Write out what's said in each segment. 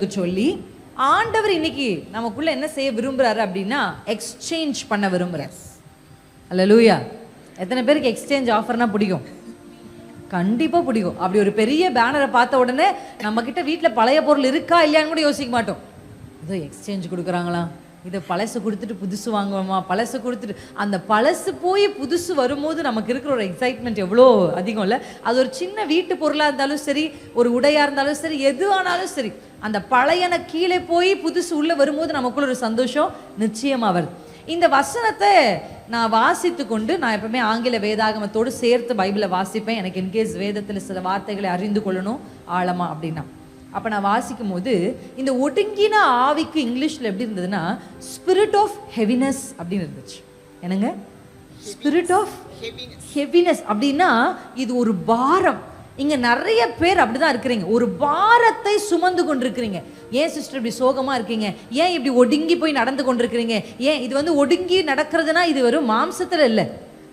சொல்லி ஆண்டவர் இன்னைக்கு நமக்குள்ள என்ன செய்ய விரும்புறாரு அப்படின்னா எக்ஸ்சேஞ்ச் பண்ண விரும்புறார். அல்லேலூயா எத்தனை பேருக்கு எக்ஸ்சேஞ்ச் ஆஃபர்னா பிடிக்கும்? கண்டிப்பா பிடிக்கும். அப்படி ஒரு பெரிய பேனரை பார்த்த உடனே நம்ம கிட்ட பழைய பொருள் இருக்கா இல்லையான்னு கூட யோசிக்க மாட்டோம். ஏதோ எக்ஸ்சேஞ்ச் கொடுக்குறாங்களா? இதை பழசு கொடுத்துட்டு புதுசு வாங்குவோமா? பழசு கொடுத்துட்டு அந்த பழசு போய் புதுசு வரும்போது நமக்கு இருக்கிற ஒரு எக்ஸைட்மெண்ட் எவ்வளோ அதிகம் இல்லை அது ஒரு சின்ன வீட்டு பொருளாக இருந்தாலும் சரி ஒரு உடையாக இருந்தாலும் சரி எது ஆனாலும் சரி அந்த பழையன கீழே போய் புதுசு உள்ளே வரும்போது நமக்குள்ள ஒரு சந்தோஷம் நிச்சயமாக வருது. இந்த வசனத்தை நான் வாசித்து கொண்டு நான் எப்பவுமே ஆங்கில வேதாகமத்தோடு சேர்த்து பைபிளை வாசிப்பேன். எனக்கு இன்கேஸ் வேதத்தில் சில வார்த்தைகளை அறிந்து கொள்ளணும் ஆழமா அப்படின்னா. அப்போ நான் வாசிக்கும் போது இந்த ஒடுங்கின ஆவிக்கு இங்கிலீஷில் எப்படி இருந்ததுன்னா ஸ்பிரிட் ஆஃப் ஹெவினஸ் அப்படின்னு இருந்துச்சு. என்னங்க? ஸ்பிரிட் ஆஃப் ஹெவினஸ் அப்படின்னா இது ஒரு பாரம். இங்கே நிறைய பேர் அப்படிதான் இருக்கிறீங்க. ஒரு பாரத்தை சுமந்து கொண்டிருக்கிறீங்க. ஏன் சிஸ்டர் இப்படி சோகமாக இருக்கீங்க? ஏன் இப்படி ஒடுங்கி போய் நடந்து கொண்டிருக்கிறீங்க? ஏன் இது வந்து ஒடுங்கி நடக்கிறதுனா இது வெறும் மாம்சத்தில் இல்லை.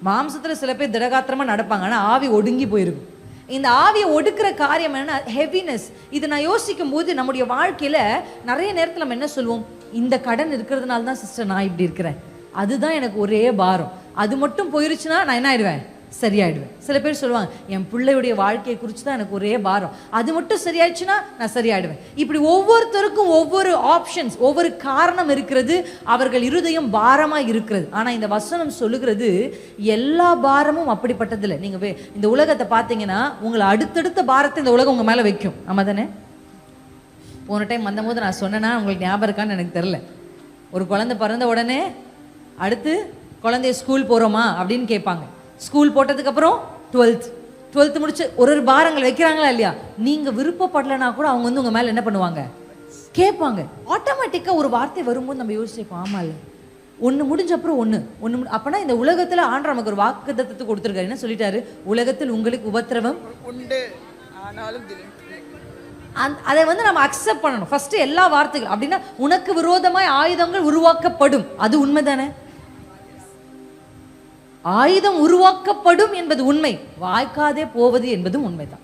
மாம்சத்தில் சில பேர் திடகாத்திரமாக நடப்பாங்க. ஆனால் ஆவி ஒடுங்கி போயிருக்கும். இந்த ஆவியை ஒடுக்கிற காரியம் என்ன ஹெவினஸ் இது நான் யோசிக்கும் போது நம்முடைய வாழ்க்கையில் நிறைய நேரத்தில் நம்ம என்ன சொல்லுவோம் இந்த கடன் இருக்கிறதுனால தான் சிஸ்டர் நான் இப்படி இருக்கிறேன். அதுதான் எனக்கு ஒரே பாரம். அது மட்டும் போயிருச்சுன்னா நான் என்ன ஆயிடுவேன்? சரியாயிடுவேன். சில பேர் சொல்லுவாங்க என் பிள்ளையுடைய வாழ்க்கையை குறித்து தான் எனக்கு ஒரே பாரம். அது மட்டும் சரியாயிடுச்சுன்னா நான் சரியாயிடுவேன். இப்படி ஒவ்வொருத்தருக்கும் ஒவ்வொரு ஆப்ஷன்ஸ் ஒவ்வொரு காரணம் இருக்கிறது. அவர்கள் இருதயம் பாரமாக இருக்கிறது. ஆனால் இந்த வசனம் சொல்லுகிறது எல்லா பாரமும் அப்படிப்பட்டதில்லை. நீங்கள் வே- இந்த உலகத்தை பார்த்தீங்கன்னா உங்களை அடுத்தடுத்த பாரத்தை இந்த உலகம் உங்கள் மேலே வைக்கும். ஆமாம் தானே? போன டைம் வந்தபோது நான் சொன்னேன்னா உங்களுக்கு ஞாபகம் இருக்கான்னு எனக்கு தெரில ஒரு குழந்தை பிறந்த உடனே அடுத்து குழந்தைய ஸ்கூல் போகிறோமா அப்படின்னு கேட்பாங்க. ஸ்கூல் போட்டதுக்கப்புறம் டுவெல்த் டுவெல்த் முடிச்சு ஒரு ஒரு பாரங்கள் வைக்கிறாங்களா இல்லையா? நீங்கள் விருப்பப்படலைன்னா கூட அவங்க வந்து உங்கள் மேலே என்ன பண்ணுவாங்க? கேட்பாங்க. ஆட்டோமேட்டிக்காக ஒரு வார்த்தை வரும்போது நம்ம யோசிப்போம் ஆமாம் ஒன்று முடிஞ்ச அப்புறம் ஒன்று ஒன்று அப்போனா இந்த உலகத்தில் ஆண்டவர் நமக்கு ஒரு வாக்கு தத்துவத்தை கொடுத்துருக்காரு. என்ன சொல்லிட்டாரு? உலகத்தில் உங்களுக்கு உபத்திரவம் உண்டு. ஆனாலும் அந்த அதை வந்து நம்ம அக்செப்ட் பண்ணணும். ஃபர்ஸ்ட் எல்லா வார்த்தைகள். அப்படின்னா உனக்கு விரோதமாய் ஆயுதங்கள் உருவாக்கப்படும். அது உண்மைதானே? ஆயுதம் உருவாக்கப்படும் என்பது உண்மை. வாய்க்காதே போவது என்பதும் உண்மைதான்.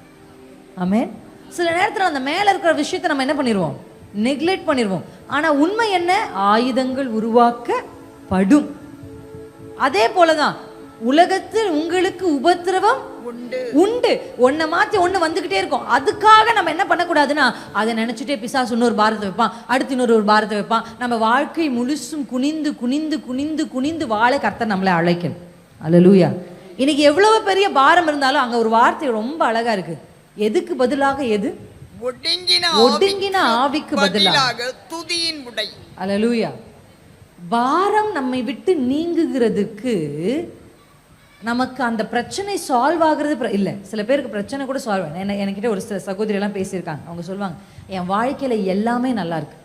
ஆமென் சில நேரத்தில் அந்த மேல இருக்கிற விஷயத்தை நம்ம என்ன பண்ணிடுவோம் நெக்லெக்ட் பண்ணிடுவோம் ஆனா உண்மை என்ன? ஆயுதங்கள் உருவாக்கப்படும். அதே போலதான் உலகத்தில் உங்களுக்கு உபத்திரவம் உண்டு. உண்டு. ஒன்றை மாற்றி ஒன்று வந்துக்கிட்டே இருக்கும். அதுக்காக நம்ம என்ன பண்ணக்கூடாதுன்னா அதை நினச்சிட்டே பிசாசு இன்னொரு பாரத்தை வைப்பான். அடுத்து இன்னொரு ஒரு பாரத்தை வைப்பான். நம்ம வாழ்க்கை முழுசும் குனிந்து குனிந்து குனிந்து குனிந்து வாழ கர்த்தர் நம்மளை அழைக்கணும். அல்லேலூயா இன்னைக்கு எவ்வளவு பெரிய பாரம் இருந்தாலும் அங்கே ஒரு வார்த்தை ரொம்ப அழகா இருக்கு. எதுக்கு பதிலாக எது? ஒடுங்கின ஆவிக்கு பதிலாக துதியின் உடை. அல்லேலூயா பாரம் நம்மை விட்டு நீங்குகிறதுக்கு நமக்கு அந்த பிரச்சனை சால்வ் ஆகுறது இல்ல சில பேருக்கு பிரச்சனை கூட சால்வ் ஆகும் என்ன என்கிட்ட ஒரு சில சகோதரி எல்லாம் பேசியிருக்காங்க. அவங்க சொல்லுவாங்க என் வாழ்க்கையில எல்லாமே நல்லா இருக்கு.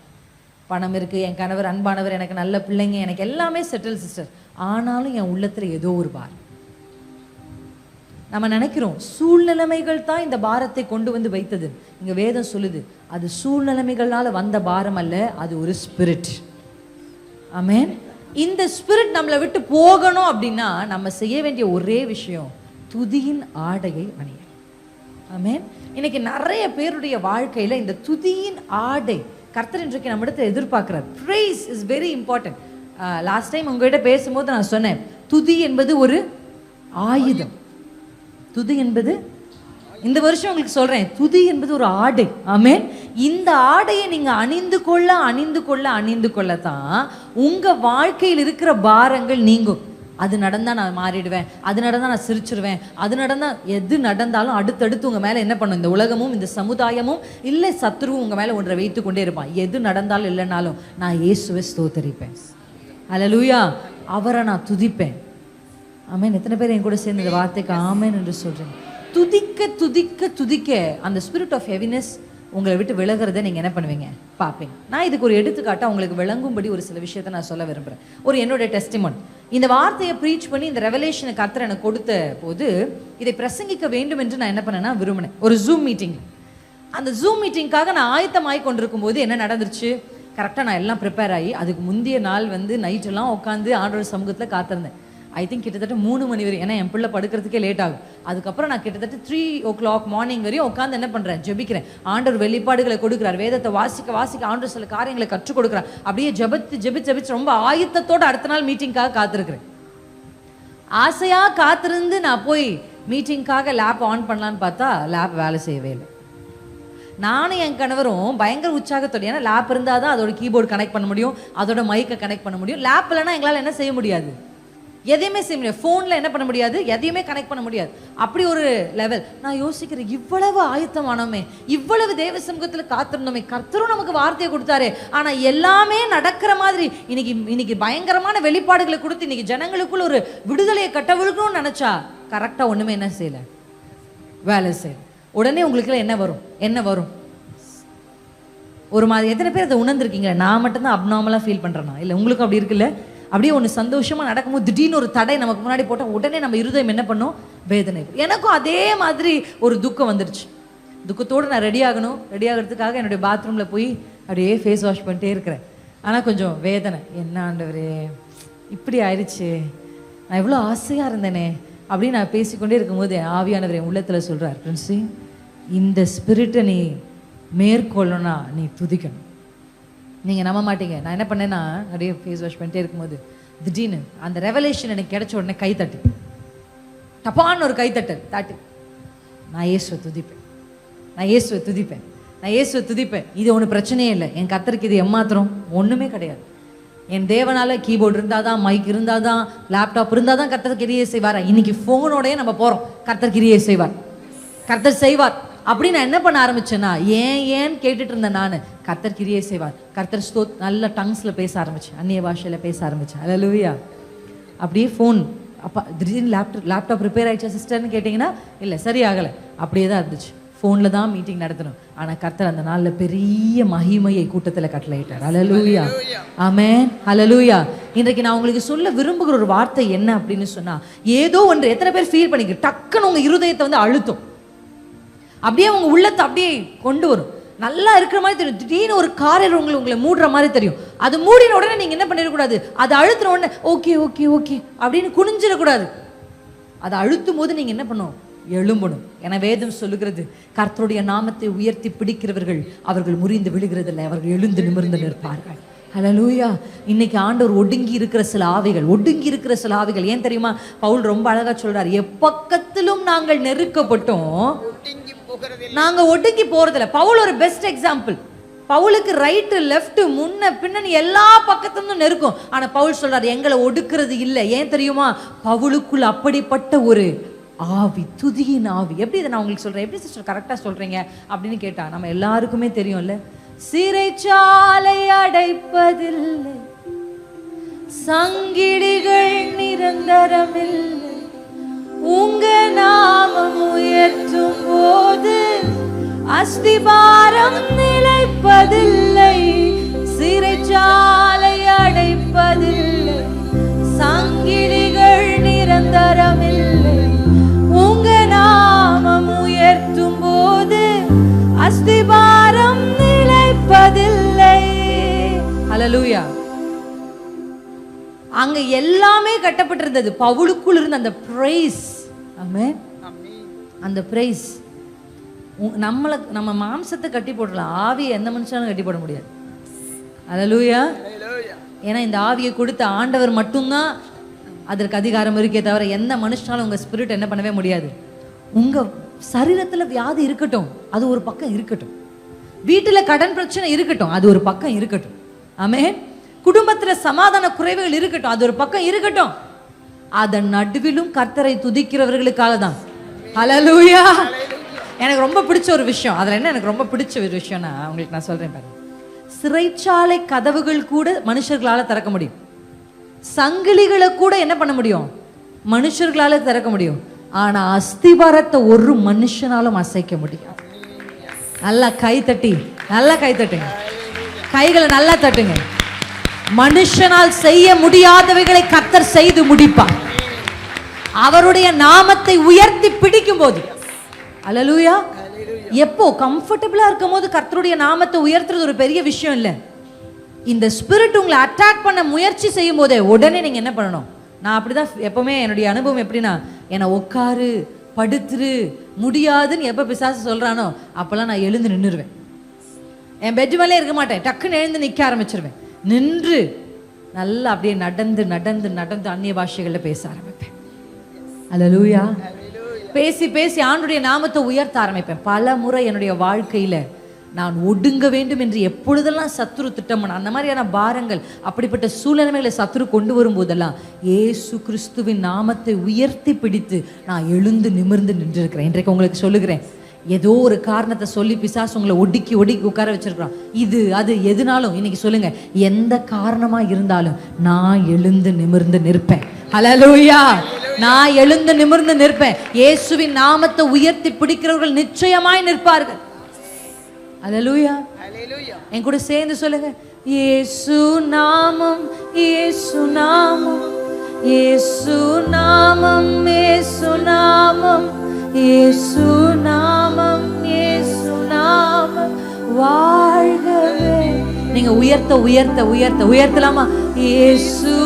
பணம் இருக்கு என் கணவர் அன்பானவர் எனக்கு நல்ல பிள்ளைங்க எனக்கு எல்லாமே செட்டில் சிஸ்டர் ஆனாலும் என் உள்ளத்தில் ஏதோ ஒரு பாரம் நம்ம நினைக்கிறோம் சூழ்நிலைமைகள் தான் இந்த பாரத்தை கொண்டு வந்து வைத்தது. இங்கே வேதம் சொல்லுது அது சூழ்நிலைமைகளால் வந்த பாரம் அல்ல அது ஒரு ஸ்பிரிட் ஆமேன் இந்த ஸ்பிரிட் நம்மளை விட்டு போகணும் அப்படின்னா நம்ம செய்ய வேண்டிய ஒரே விஷயம் துதியின் ஆடையை அணிய ஆமேன் இன்னைக்கு நிறைய பேருடைய வாழ்க்கையில் இந்த துதியின் ஆடை கர்த்தர் இன்றைக்கு நம்மிடத்தை எதிர்பார்க்கிறார். Praise is very important last time உங்ககிட்ட பேசும்போது நான் சொன்னேன் துதி என்பது ஒரு ஆயுதம். துதி என்பது இந்த வருஷம் உங்களுக்கு சொல்கிறேன் துதி என்பது ஒரு ஆடை. ஆமே இந்த ஆடையை நீங்கள் அணிந்து கொள்ள அணிந்து கொள்ள அணிந்து கொள்ளத்தான் உங்கள் வாழ்க்கையில் இருக்கிற பாரங்கள் நீங்கும். அது நடந்தால் நான் மாறிடுவேன் அது நடந்தால் நான் சிரிச்சிருவேன் அது நடந்தால் எது நடந்தாலும் அடுத்தடுத்து உங்கள் மேலே என்ன பண்ணும்? இந்த உலகமும் இந்த சமுதாயமும் இல்லை சத்ருவும் உங்கள் மேலே ஒன்றை வைத்து கொண்டே இருப்பான். எது நடந்தாலும் இல்லைனாலும் நான் இயேசுவை ஸ்தோத்தரிப்பேன். அலலூயா அவரை நான் துதிப்பேன். ஆமேன் எத்தனை பேர் என் கூட சேர்ந்து இந்த வார்த்தைக்கு ஆமேன் என்று சொல்கிறேன் துதிக்க துதிக்க துதிக்க அந்த ஸ்பிரிட் ஆஃப் ஹெவினஸ் உங்களை விட்டு விலகிறத நீங்கள் என்ன பண்ணுவீங்க? பார்ப்பீங்க. நான் இதுக்கு ஒரு எடுத்துக்காட்டாக உங்களுக்கு விளங்கும்படி ஒரு சில விஷயத்தை நான் சொல்ல விரும்புகிறேன் ஒரு என்னுடைய டெஸ்டிமன் இந்த வார்த்தையை ப்ரீச் பண்ணி இந்த ரெவலேஷனை கர்த்தர் எனக்கு கொடுத்த போது இதை பிரசங்கிக்க வேண்டும் என்று நான் என்ன பண்ணேன்னா விரும்பினேன். ஒரு ஜூம் மீட்டிங் அந்த ஜூம் மீட்டிங்காக நான் ஆயத்தமாகி கொண்டிருக்கும் போது என்ன நடந்துருச்சு? கரெக்டாக நான் எல்லாம் ப்ரிப்பேர் ஆகி அதுக்கு முந்தைய நாள் வந்து நைட்டெல்லாம் உட்காந்து ஆண்டோட சமூகத்தில் காத்திருந்தேன். ஐ திங்க் கிட்டத்தட்ட மூணு மணி வரையும் ஏன்னா என் பிள்ளை படுக்கிறதுக்கே லேட் ஆகும். அதுக்கப்புறம் நான் கிட்டத்தட்ட த்ரீ ஓ கிளாக் மார்னிங் வரையும் உட்காந்து என்ன பண்ணுறேன் ஜெபிக்கிறேன். ஆண்டவர் வெளிப்பாடுகளை கொடுக்குறார். வேதத்தை வாசிக்க வாசிக்க ஆண்டவர் சில காரியங்களை கற்றுக் கொடுக்குறார். அப்படியே ஜெபத்து ஜெபி ஜெபிச்சு ரொம்ப ஆயத்தத்தோடு அடுத்த நாள் மீட்டிங்காக காத்திருக்கிறேன். ஆசையாக காத்திருந்து நான் போய் மீட்டிங்காக லேப் ஆன் பண்ணலான்னு பார்த்தா லேப் வேலை செய்யவே இல்லை. நானும் என் கணவரும் பயங்கர உற்சாகத்தோட ஏன்னா லேப் இருந்தால் தான் அதோட கீபோர்டு கனெக்ட் பண்ண முடியும் அதோட மைக்கை கனெக்ட் பண்ண முடியும். லேப் இல்லைன்னா எங்களால் என்ன செய்ய முடியாது? எதையுமே செய்ய முடியாது. ஃபோனில் என்ன பண்ண முடியாது? எதையுமே கனெக்ட் பண்ண முடியாது. அப்படி ஒரு லெவல் நான் யோசிக்கிறேன் இவ்வளவு ஆயத்தமானோமே இவ்வளவு தேவ சமூகத்தில் காத்திருந்தோமே கர்த்தரும் நமக்கு வார்த்தையை கொடுத்தாரு. ஆனால் எல்லாமே நடக்கிற மாதிரி இன்னைக்கு இன்னைக்கு பயங்கரமான வெளிப்பாடுகளை கொடுத்து இன்னைக்கு ஜனங்களுக்குள்ள ஒரு விடுதலையை கட்டவிழ்க்கணும்னு நினச்சா கரெக்டாக ஒன்றுமே என்ன செய்யலை? வேலை செய்யலை. உடனே உங்களுக்கு என்ன வரும்? என்ன வரும்? ஒரு மாதிரி எத்தனை பேர் அதை உணர்ந்துருக்கீங்க? நான் மட்டும்தான் அப்நார்மலாக ஃபீல் பண்ணுறேனா இல்லை உங்களுக்கும் அப்படி இருக்குல்ல? அப்படியே ஒன்று சந்தோஷமாக நடக்கும்போது திடீர்னு ஒரு தடை நமக்கு முன்னாடி போட்டால் உடனே நம்ம இருதயம் என்ன பண்ணும்? வேதனை எனக்கும் அதே மாதிரி ஒரு துக்கம் வந்துடுச்சு துக்கத்தோடு நான் ரெடி ஆகணும். ரெடி ஆகிறதுக்காக என்னுடைய பாத்ரூமில் போய் அப்படியே ஃபேஸ் வாஷ் பண்ணிட்டே இருக்கிறேன். ஆனால் கொஞ்சம் வேதனை. என்ன ஆண்டவரே? இப்படி ஆயிடுச்சு நான் எவ்வளோ ஆசையாக இருந்தேனே. அப்படின்னு நான் பேசிக்கொண்டே இருக்கும்போது ஆவியானவர் என் உள்ளத்தில் சொல்கிறார் பிரின்சி இந்த ஸ்பிரிட்டை நீ மேற்கொள்ளணும்னா நீ துதிக்கணும். நீங்கள் நம்ப மாட்டீங்க. நான் என்ன பண்ணேன்னா அப்படியே ஃபேஸ் வாஷ் பண்ணிட்டே இருக்கும்போது திடீர்னு அந்த ரெவலேஷன் எனக்கு கிடைச்ச உடனே கை தட்டு. டப்பான்னு ஒரு கைத்தட்டல் தாட்டு நான் இயேசுவை துதிப்பேன். நான் இயேசுவை துதிப்பேன். நான் இயேசுவை துதிப்பேன். இது ஒன்றும் பிரச்சனையே இல்லை. என் கத்தருக்கு இது எம்மாத்திரம் ஒன்றுமே கிடையாது. என் தேவனால கீபோர்டு இருந்தால் தான் மைக் இருந்தால் தான் லேப்டாப் இருந்தால் தான் கர்த்தர் கிரியை செய்வார்? இன்னைக்கு ஃபோனோடயே நம்ம போகிறோம் கர்த்தர் கிரியை செய்வார். கர்த்தர் செய்வார். அப்படி நான் என்ன பண்ண ஆரம்பிச்சேன்னா ஏன் ஏன் கேட்டுட்டு இருந்தேன் நான் கர்த்தர் கிரியை செய்வார். கர்த்தர் ஸ்தோ நல்ல டங்ஸில் பேச ஆரம்பிச்சேன். அந்நிய பாஷையில் பேச ஆரம்பிச்சேன். அல்லேலூயா அப்படியே ஃபோன் அப்பா திடீர்னு லேப்டாப் லேப்டாப் ரிப்பேர் ஆயிடுச்சா சிஸ்டர்னு கேட்டிங்கன்னா இல்லை சரியாகலை. அப்படியே தான் இருந்துச்சு. ஃபோனில் தான் மீட்டிங் நடத்தணும். ஆனால் கர்த்தர் அந்த நாளில் பெரிய மகிமையை கூட்டத்தில் கட்டளையிட்டார். அலலூயா ஆமென் ஹalleluya இன்றைக்கு நான் உங்களுக்கு சொல்ல விரும்புகிற ஒரு வார்த்தை என்ன அப்படின்னு சொன்னா ஏதோ ஒன்று எத்தனை பேர் ஃபீல் பண்ணிக்க டக்குன்னு உங்க இருதயத்தை வந்து அழுத்தும். அப்படியே உங்க உள்ளத்தை அப்படியே கொண்டு வரும். நல்லா இருக்கிற மாதிரி தெரியும். திடீர்னு ஒரு காரில் உங்களை உங்களை மூடுற மாதிரி தெரியும். அது மூடின உடனே நீங்க என்ன பண்ணிடக்கூடாது? அது அழுத்தின உடனே ஓகே ஓகே ஓகே அப்படின்னு குனிஞ்சிடக்கூடாது. அதை அழுத்தும் போது நீங்க என்ன பண்ணும்? எழும்பணும். என வேதம் சொல்லுகிறது கர்த்தருடைய நாமத்தை உயர்த்தி பிடிக்கிறவர்கள் அவர்கள் முறிந்து விழுகிறதில்லை. அவர்கள் எழுந்து நிமிர்ந்து நிற்பார்கள். ஹலலூயா இன்னைக்கு ஆண்டவர் ஒடுங்கி இருக்கிற சில ஆவிகள் ஒடுங்கி இருக்கிற சில ஆவிகள். ஏன் தெரியுமா? பவுல் ரொம்ப அழகா சொல்றார் எப்பக்கத்திலும் நாங்கள் நெருக்கப்பட்டோம் நாங்க ஒடுங்கி போறதில்ல. பவுல் ஒரு பெஸ்ட் எக்ஸாம்பிள் பவுலுக்கு ரைட்டு லெஃப்ட் முன்ன பின்னணி எல்லா பக்கத்துலேருந்து நெருக்கும். ஆனால் பவுல் சொல்றாரு எங்களை ஒடுக்கிறது இல்லை. ஏன் தெரியுமா? பவுலுக்குள் அப்படிப்பட்ட ஒரு ஆவி துதியின் ஆவி. எப்படி இதை நான் உங்களுக்கு சொல்கிறேன் எப்படி சிஸ்டர் கரெக்டாக சொல்கிறீங்க அப்படின்னு கேட்டால் நம்ம எல்லாருக்குமே தெரியும்ல. சிறைச்சாலை அடைப்பதில்லை. சங்கிலிகள் நிரந்தரமில்லை. உங்க நாமம் உயர்த்தும் போது அஸ்திபாரம் நிலைப்பதில்லை சிறைச்சாலை அடைப்பதில்லை சங்கிலிகள் நிரந்தரமில்லை. உங்க நாமம் உயர்த்தும் போது அஸ்திபாரம் நிலைப்பதில்லை. ஹalleluya அங்க எல்லாமே கட்டப்பட்டிருந்தது. பவுலுக்குள் இருந்த அந்த பிரைஸ் ஆமென் ஆமென் அந்த பிரைஸ் நம்மளை நம்ம மாம்சத்தை கட்டி போடலாம் ஆவியை எந்த மனுஷனாலும் கட்டி போட முடியாது. அல்லேலூயா லூயா ஏன்னா இந்த ஆவியை கொடுத்த ஆண்டவர் மட்டும்தான் அதற்கு அதிகாரம் இருக்கே தவிர எந்த மனுஷனாலும் உங்கள் ஸ்பிரிட் என்ன பண்ணவே முடியாது. உங்கள் சரீரத்தில் வியாதி இருக்கட்டும் அது ஒரு பக்கம் இருக்கட்டும். வீட்டில் கடன் பிரச்சனை இருக்கட்டும் அது ஒரு பக்கம் இருக்கட்டும். ஆமே குடும்பத்தில் சமாதான குறைவுகள் இருக்கட்டும் அது ஒரு பக்கம் இருக்கட்டும். அதன் நடுவிலும் கர்த்தரை துதிக்கிறவர்களுக்காக தான் ஹலலூயா எனக்கு ரொம்ப பிடிச்ச ஒரு விஷயம். அதில் என்ன எனக்கு ரொம்ப பிடிச்ச ஒரு விஷயம்னா உங்களுக்கு நான் சொல்கிறேன் பாருங்க சிறைச்சாலை கதவுகள் கூட மனுஷர்களால் திறக்க முடியும். சங்கிலிகளை கூட என்ன பண்ண முடியும்? மனுஷர்களால் திறக்க முடியும். ஆனால் அஸ்திபாரத்தை ஒரு மனுஷனாலும் அசைக்க முடியும் நல்லா கை தட்டி நல்லா கை தட்டுங்க. கைகளை நல்லா தட்டுங்க. மனுஷனால் செய்ய முடியாதவைகளை கத்தர் செய்து முடிப்பார். அவருடைய நாமத்தை உயர்த்தி பிடிக்கும் போது அலலூயா எப்போ கம்ஃபர்டபுளா இருக்கும் போது கர்த்தருடைய நாமத்தை உயர்த்துறது ஒரு பெரிய விஷயம் இல்லை. இந்த ஸ்பிரிட் உங்களை அட்டாக் பண்ண முயற்சி செய்யும் போதே உடனே நீங்க என்ன பண்ணணும்? நான் அப்படிதான் எப்பவுமே என்னுடைய அனுபவம் எப்படின்னா என்னை உட்காரு படுத்துரு முடியாதுன்னு எப்போ பிசாசு சொல்றானோ அப்போல்லாம் நான் எழுந்து நின்றுருவேன் என் பெட் மேலே இருக்க மாட்டேன். டக்குன்னு எழுந்து நிற்க ஆரம்பிச்சிருவேன். நின்று நல்லா அப்படியே நடந்து நடந்து நடந்து அந்நிய பாஷைகளில் பேச ஆரம்பிப்பேன். அல்லேலூயா பேசி பேசி ஆண்டுடைய நாமத்தை உயர்த்த ஆரம்பிப்பேன். பல முறை என்னுடைய வாழ்க்கையில் நான் ஒடுங்க வேண்டும் என்று எப்பொழுதெல்லாம் சத்துரு திட்டம் அந்த மாதிரியான பாரங்கள் அப்படிப்பட்ட சூழ்நிலைகளை சத்துரு கொண்டு வரும்போதெல்லாம் ஏசு கிறிஸ்துவின் நாமத்தை உயர்த்தி பிடித்து நான் எழுந்து நிமிர்ந்து நின்றிருக்கிறேன். இன்றைக்கு உங்களுக்கு சொல்லுகிறேன். ஏதோ ஒரு காரணத்தை சொல்லி பிசாஸ் உங்களை ஒடுக்கி ஒடுக்கி உட்கார வச்சிருக்கிறான். இது அது எதுனாலும் இன்னைக்கு சொல்லுங்க எந்த காரணமா இருந்தாலும் நான் எழுந்து நிமிர்ந்து நிற்பேன். ஹalleluya நான் எழுந்து நிமிர்ந்து நிற்பேன். இயேசுவின் நாமத்தை உயர்த்தி பிடிக்கிறவர்கள் நிச்சயமாய் நிற்பார்கள். ஹalleluya. என் கூட சேர்ந்து சொல்லுங்க. இயேசு நாமம் இயேசு நாமம் இயேசு நாமம் இயேசு நாமம் இயேசு நாமம் இயேசு நாமம். வாழ்கவே. நீங்க உயர்த்த உயர்த்த உயர்த்த உயர்த்தலாமா? இயேசு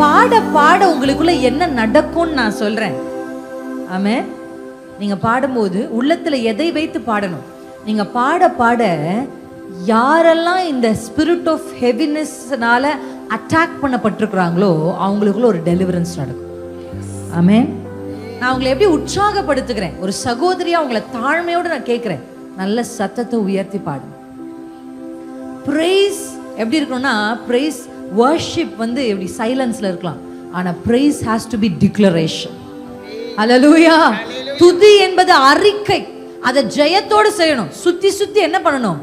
பாட பாட உங்களுக்குள்ள என்ன நடக்கும்னு நான் சொல்றேன். ஆமே நீங்க பாடும்போது உள்ளத்துல எதை வைத்து பாடணும்? நீங்க பாட பாட யாரெல்லாம் இந்த ஸ்பிரிட் ஆஃப் ஹெவினஸ்னால அட்டாக் பண்ணப்பட்டிருக்கிறாங்களோ அவங்களுக்குள்ள ஒரு டெலிவரன்ஸ் நடக்கும். ஆமே நான் அவங்களை எப்படி உற்சாகப்படுத்துகிறேன்? ஒரு சகோதரியா அவங்கள தாழ்மையோடு நான் கேட்குறேன். நல்ல சத்தத்தை உயர்த்தி பாடும் ப்ரைஸ் எப்படி இருக்கணும்னா ப்ரைஸ் worship வந்து எப்படி சைலன்ஸ்ல இருக்கலாம். ஆனா praise has to be declaration. அல்லேலூயா துதி என்பது அறிக்கை. அதை ஜெயத்தோடு செய்யணும். சுத்தி சுத்தி என்ன பண்ணணும்?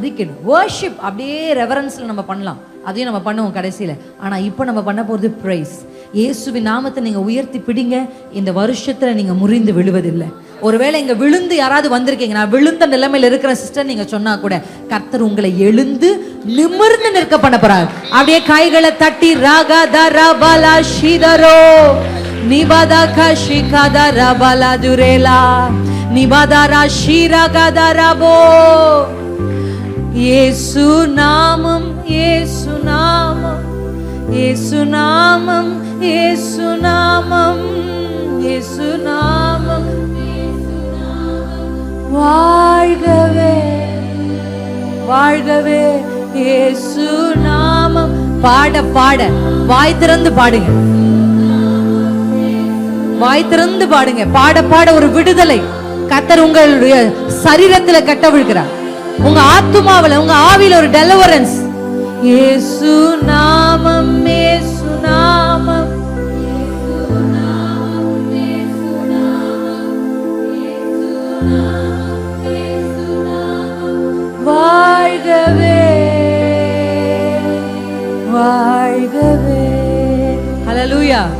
அறிக்கணும் worship அப்படியே ரெவரன்ஸ்ல நம்ம பண்ணலாம். அதையும் நம்ம பண்ணுவோம் கடைசியில. ஆனா இப்போ நம்ம பண்ண போறது praise. இயேசுவின் நாமத்தை நீங்கள் உயர்த்தி பிடிங்க. இந்த வருஷத்தில் நீங்கள் முறிந்து விழுவதில்லை. ஒருவேளை இங்கே விழுந்து யாராவது வந்திருக்கீங்க. நான் விழுந்த நிலைமையில் இருக்கிற சிஸ்டர் நீங்கள் சொன்னால் கூட கர்த்தர் உங்களை எழுந்து நிமிர்ந்து நிற்க பண்ண போறார். அப்படியே கைகளை தட்டி ராகா ரபாலா ஷிதரோ நிபதா கஷிகா தரபலா துரேலா நிபாதா ராஷி ராகா த ரபோ இயேசு நாமம் இயேசு நாமம் இயேசு நாமம். இயேசு நாமம் வாழ்கவே வாழ்கவே இயேசு நாமம். பாட பாட. வாய் திறந்து பாடுங்க. வாய் திறந்து பாடுங்க. பாட பாட ஒரு விடுதலை. கத்தர் உங்களுடைய சரீரத்துல கட்டவிழ்கிறார் உங்க ஆத்துமாவில உங்க ஆவியில ஒரு டெலிவரன்ஸ் இயேசு நாமம் ஏசு Hallelujah.